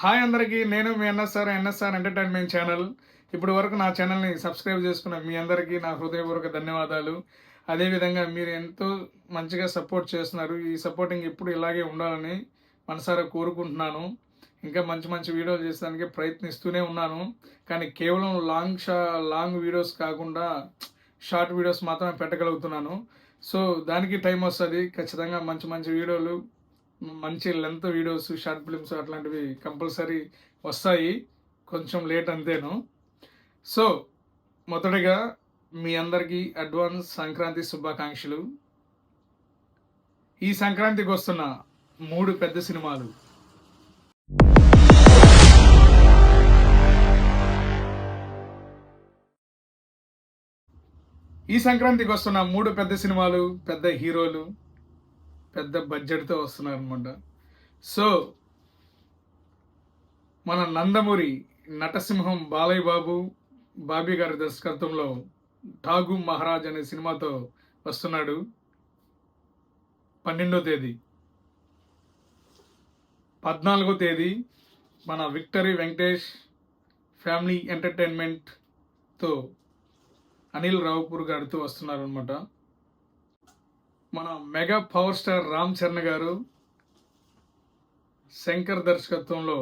Hi అందరికీ నేను మీ ఎన్ఎస్ఆర్ ఎన్ఎస్ఆర్ ఎంటర్టైన్మెంట్ ఛానల్. ఇప్పటి వరకు నా ఛానల్ని సబ్స్క్రైబ్ చేసుకున్న మీ అందరికీ నా హృదయపూర్వక ధన్యవాదాలు. అదేవిధంగా మీరు ఎంతో మంచిగా సపోర్ట్ చేస్తున్నారు. ఈ సపోర్టింగ్ ఎప్పుడు ఇలాగే ఉండాలని మనసారా కోరుకుంటున్నాను. ఇంకా మంచి మంచి వీడియోలు చేసడానికి ప్రయత్నిస్తూనే ఉన్నాను. కానీ కేవలం లాంగ్ షా లాంగ్ వీడియోస్ కాకుండా షార్ట్ వీడియోస్ మాత్రమే పెట్టగలుగుతున్నాను. సో దానికి టైం వస్తుంది. ఖచ్చితంగా మంచి మంచి వీడియోలు మంచి లెంత్ వీడియోస్ షార్ట్ ఫిలిమ్స్ అట్లాంటివి కంపల్సరీ వస్తాయి. కొంచెం లేట్ అంతేను. సో మొదటగా మీ అందరికీ అడ్వాన్స్ సంక్రాంతి శుభాకాంక్షలు. ఈ సంక్రాంతికి వస్తున్న మూడు పెద్ద సినిమాలు. ఈ సంక్రాంతికి వస్తున్న మూడు పెద్ద సినిమాలు పెద్ద హీరోలు. పెద్ద బడ్జెట్తో వస్తున్నారు అనమాట సో మన నందమూరి నటసింహం బాలయ్య బాబు బాబీ గారి దర్శకత్వంలో ఠాగు మహారాజ్ అనే సినిమాతో వస్తున్నాడు పన్నెండో తేదీ. పద్నాలుగో తేదీ మన విక్టరీ వెంకటేష్ ఫ్యామిలీ ఎంటర్టైన్మెంట్తో అనిల్ రావుపూర్ గారితో వస్తున్నారు అనమాట మన mega power star Ram Charan garu Shankar దర్శకత్వంలో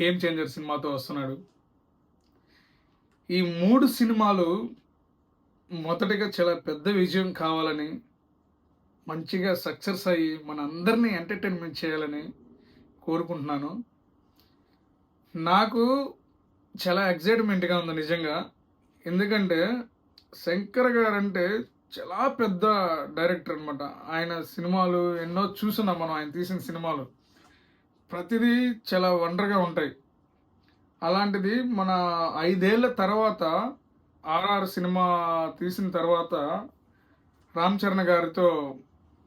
గేమ్ చేంజర్ సినిమాతో వస్తున్నాడు. ఈ మూడు సినిమాలు మొదటిగా చాలా పెద్ద విజయం కావాలని మంచిగా సక్సెస్ అయ్యి మన అందరినీ ఎంటర్టైన్మెంట్ చేయాలని కోరుకుంటున్నాను. నాకు చాలా ఎగ్జైట్మెంట్గా ఉంది నిజంగా. ఎందుకంటే శంకర్ గారు అంటే చాలా పెద్ద డైరెక్టర్ అనమాట ఆయన సినిమాలు ఎన్నో చూస్తున్నాం మనం ఆయన తీసిన సినిమాలు. ప్రతిదీ చాలా వండర్గా ఉంటాయి. అలాంటిది మన ఐదేళ్ళ తర్వాత ఆర్ఆర్ సినిమా తీసిన తర్వాత రామ్ చరణ్ గారితో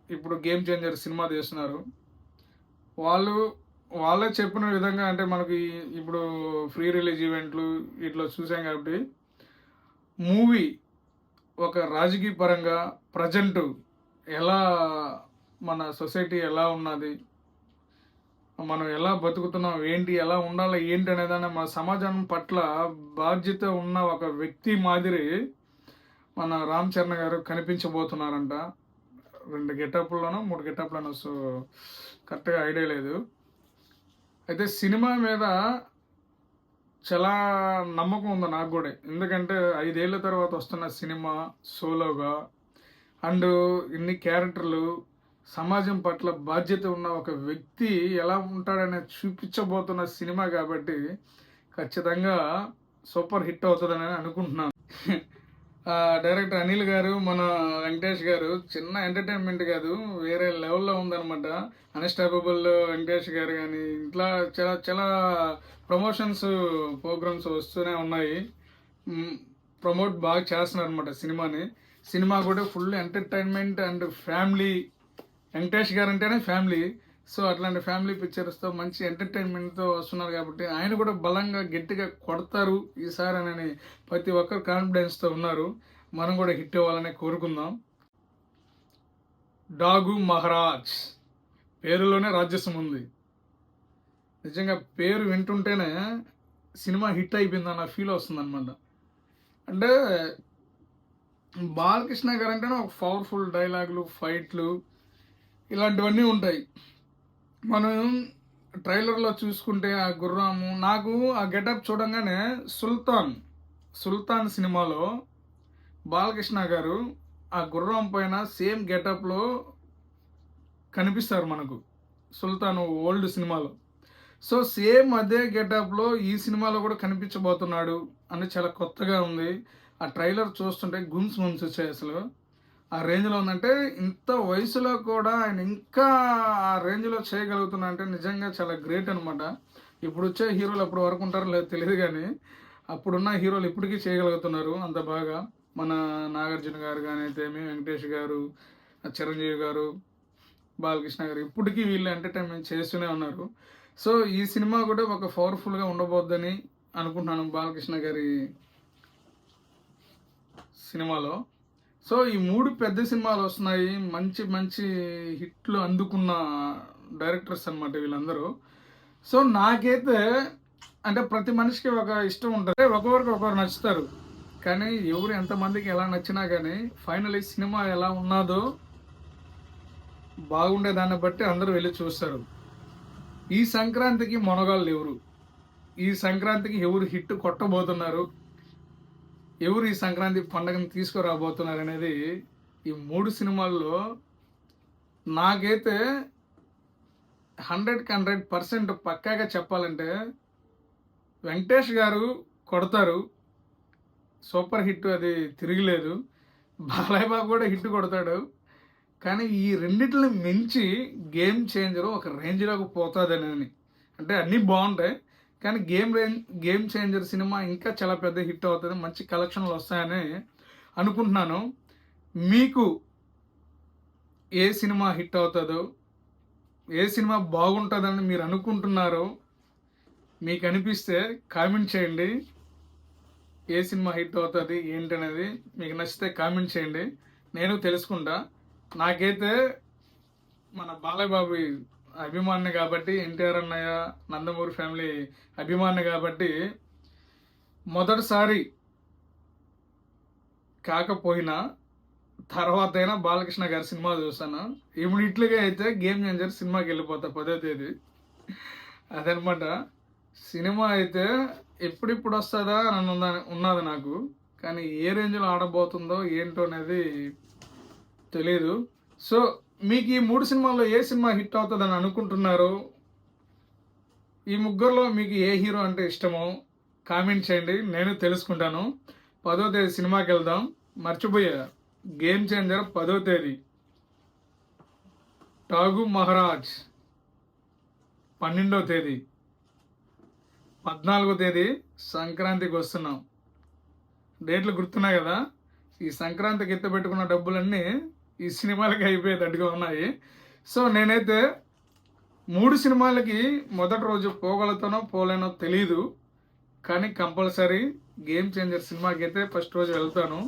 ఇప్పుడు గేమ్ చేంజర్ సినిమా తీస్తున్నారు. వాళ్ళు వాళ్ళే చెప్పిన విధంగా అంటే మనకి ఇప్పుడు ఫ్రీ రిలీజ్ ఈవెంట్లు ఇట్లా చూసాం కాబట్టి మూవీ ఒక రాజకీయ పరంగా ప్రజెంట్ ఎలా మన సొసైటీ ఎలా ఉన్నది? మనం ఎలా బతుకుతున్నాం? ఏంటి? ఎలా ఉండాలి? ఏంటి అనేదాన్ని మన సమాజం పట్ల బాధ్యత ఉన్న ఒక వ్యక్తి మాదిరి మన రామ్ చరణ్ గారు కనిపించబోతున్నారంట. రెండు గెటప్లోనో మూడు గెటప్లోనో సో కరెక్ట్గా ఐడియా లేదు. అయితే సినిమా మీద చాలా నమ్మకం ఉంది నాకు కూడా. ఎందుకంటే ఐదేళ్ళ తర్వాత వస్తున్న సినిమా సోలోగా అండ్ ఇన్ని క్యారెక్టర్లు సమాజం పట్ల బాధ్యత ఉన్న ఒక వ్యక్తి ఎలా ఉంటాడనే చూపించబోతున్న సినిమా కాబట్టి ఖచ్చితంగా సూపర్ హిట్ అవుతుందని అనుకుంటున్నాను. డైరెక్టర్ అనిల్ గారు మన వెంకటేష్ గారు చిన్న ఎంటర్టైన్మెంట్ కాదు వేరే లెవెల్లో ఉందన్నమాట. అన్స్టాపబుల్ వెంకటేష్ గారు కానీ ఇట్లా చాలా చాలా ప్రమోషన్స్ ప్రోగ్రామ్స్ వస్తూనే ఉన్నాయి. ప్రమోట్ బాగా చేస్తున్నారు అనమాట సినిమాని. సినిమా కూడా full entertainment and family Venkatesh garu అంటేనే ఫ్యామిలీ సో అట్లాంటి ఫ్యామిలీ పిక్చర్స్తో మంచి ఎంటర్టైన్మెంట్తో వస్తున్నారు కాబట్టి ఆయన కూడా బలంగా గట్టిగా కొడతారు ఈసారి అని ప్రతి ఒక్కరు కాన్ఫిడెన్స్తో ఉన్నారు. మనం కూడా హిట్ అవ్వాలని కోరుకుందాం. డాగు మహారాజ్ పేరులోనే రాజ్యసం ఉంది. నిజంగా పేరు వింటుంటేనే సినిమా హిట్ అయిపోయింది అన్న ఫీల్ వస్తుంది అనమాట అంటే బాలకృష్ణ గారు అంటేనే ఒక పవర్ఫుల్ డైలాగులు ఫైట్లు ఇలాంటివన్నీ ఉంటాయి. మనం ట్రైలర్లో చూసుకుంటే ఆ గుర్రాము నాకు ఆ గెటప్ చూడంగానే సుల్తాన్ సుల్తాన్ సినిమాలో బాలకృష్ణ గారు ఆ గుర్రం పైన సేమ్ గెటప్లో కనిపిస్తారు మనకు సుల్తాన్ ఓల్డ్ సినిమాలో. సో సేమ్ అదే గెటప్లో ఈ సినిమాలో కూడా కనిపించబోతున్నాడు అని చాలా కొత్తగా ఉంది. ఆ ట్రైలర్ చూస్తుంటే గుమ్స్ ముంస్ వచ్చాయి అసలు. ఆ రేంజ్లో ఉందంటే ఇంత వయసులో కూడా ఆయన ఇంకా ఆ రేంజ్లో చేయగలుగుతున్నా అంటే నిజంగా చాలా గ్రేట్ అనమాట ఇప్పుడు వచ్చే హీరోలు అప్పుడు వరకు ఉంటారో లేదో తెలియదు కానీ అప్పుడున్న హీరోలు ఇప్పటికీ చేయగలుగుతున్నారు అంత బాగా. మన నాగార్జున గారు కానీ అయితేమి వెంకటేష్ గారు చిరంజీవి గారు బాలకృష్ణ గారు ఇప్పటికీ వీళ్ళు ఎంటర్టైన్మెంట్ చేస్తూనే ఉన్నారు. సో ఈ సినిమా కూడా ఒక పవర్ఫుల్గా ఉండబోద్దని అనుకుంటున్నాను బాలకృష్ణ గారి సినిమాలో. సో ఈ మూడు పెద్ద సినిమాలు వస్తున్నాయి. మంచి మంచి హిట్లు అందుకున్న డైరెక్టర్స్ అన్నమాట వీళ్ళందరూ. సో నాకైతే అంటే ప్రతి మనిషికి ఒక ఇష్టం ఉంటుంది. ఒకరికి ఒకరు నచ్చుతారు. కానీ ఎవరు ఎంతమందికి ఎలా నచ్చినా కానీ ఫైనల్ ఈ సినిమా ఎలా ఉన్నదో బాగుండే దాన్ని బట్టి అందరూ వెళ్ళి చూస్తారు. ఈ సంక్రాంతికి మొనగాళ్ళు ఎవరు? ఈ సంక్రాంతికి ఎవరు హిట్ కొట్టబోతున్నారు? ఎవరు ఈ సంక్రాంతి పండుగను తీసుకురాబోతున్నారు అనేది ఈ మూడు సినిమాల్లో నాకైతే హండ్రెడ్కి హండ్రెడ్ పర్సెంట్ పక్కాగా చెప్పాలంటే వెంకటేష్ గారు కొడతారు. సూపర్ హిట్ అది తిరిగిలేదు. బాలయ్య బాబు కూడా హిట్ కొడతాడు. కానీ ఈ రెండిటిని మించి గేమ్ చేంజర్ ఒక రేంజ్లోకి పోతుందని అంటే అన్నీ బాగుంటాయి. కానీ game range game changer cinema ఇంకా చాలా పెద్ద హిట్ అవుతుంది. మంచి కలెక్షన్లు వస్తాయని అనుకుంటున్నాను. మీకు ఏ సినిమా హిట్ అవుతుందో ఏ సినిమా బాగుంటుందని మీరు అనుకుంటున్నారో మీకు అనిపిస్తే కామెంట్ చేయండి. ఏ సినిమా హిట్ అవుతుంది ఏంటనేది మీకు నచ్చితే కామెంట్ చేయండి. నేను తెలుసుకుంటా. నాకైతే మన బాలయ్య బాబు అభిమాని కాబట్టి ఎన్టీఆర్ అన్నయ్య నందమూరి ఫ్యామిలీ అభిమాని కాబట్టి మొదటిసారి కాకపోయినా తర్వాత అయినా బాలకృష్ణ గారి సినిమా చూస్తాను ఇమీడియట్లీగా అయితే గేమ్ చేంజర్ సినిమాకి వెళ్ళిపోతా పదో తేదీ. అదనమాట. సినిమా అయితే ఎప్పుడిప్పుడు వస్తుందా అని ఉందా- ఉన్నది నాకు. కానీ ఏ రేంజ్లో ఆడబోతుందో ఏంటో అనేది తెలియదు సో మీకు ఈ మూడు సినిమాల్లో ఏ సినిమా హిట్ అవుతుందని అనుకుంటున్నారు ఈ ముగ్గురులో మీకు ఏ హీరో అంటే ఇష్టమో కామెంట్ చేయండి నేను తెలుసుకుంటాను. పదో తేదీ సినిమాకి వెళ్దాం. మర్చిపోయా. గేమ్ చేంజర్ పదో తేదీ. టాగు మహారాజ్ పన్నెండో తేదీ. పద్నాలుగో తేదీ సంక్రాంతికి వస్తున్నాం. డేట్లు గుర్తున్నాయి కదా? ఈ సంక్రాంతికి ఎత్తపెట్టుకున్న డబ్బులన్నీ ఈ సినిమాలకి అయిపోయేటట్టుగా ఉన్నాయి. సో నేనైతే మూడు సినిమాలకి మొదటి రోజు పోగలుగుతానో పోలేనో తెలీదు. కానీ కంపల్సరీ గేమ్ చేంజర్ సినిమాకి అయితే ఫస్ట్ రోజు వెళ్తాను.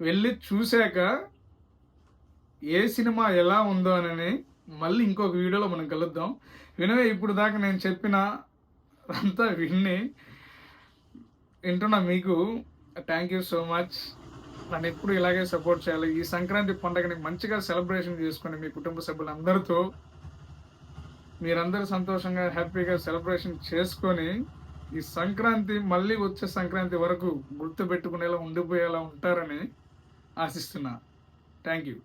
వెళ్ళి చూశాక ఏ సినిమా ఎలా ఉందో అని మళ్ళీ ఇంకొక వీడియోలో మనం కలుద్దాం. వినవే ఇప్పుడు దాకా నేను చెప్పిన అంతా విన్ని. వింటున్నా మీకు. థ్యాంక్ యూ సో మచ్ నన్ను ఎప్పుడు ఇలాగే సపోర్ట్ చేయాలి. ఈ సంక్రాంతి పండుగని మంచిగా సెలబ్రేషన్ చేసుకుని మీ కుటుంబ సభ్యులందరితో మీరందరూ సంతోషంగా హ్యాపీగా సెలబ్రేషన్ చేసుకొని ఈ సంక్రాంతి మళ్ళీ వచ్చే సంక్రాంతి వరకు గుర్తుపెట్టుకునేలా ఉండిపోయేలా ఉంటారని ఆశిస్తున్నా. Thank you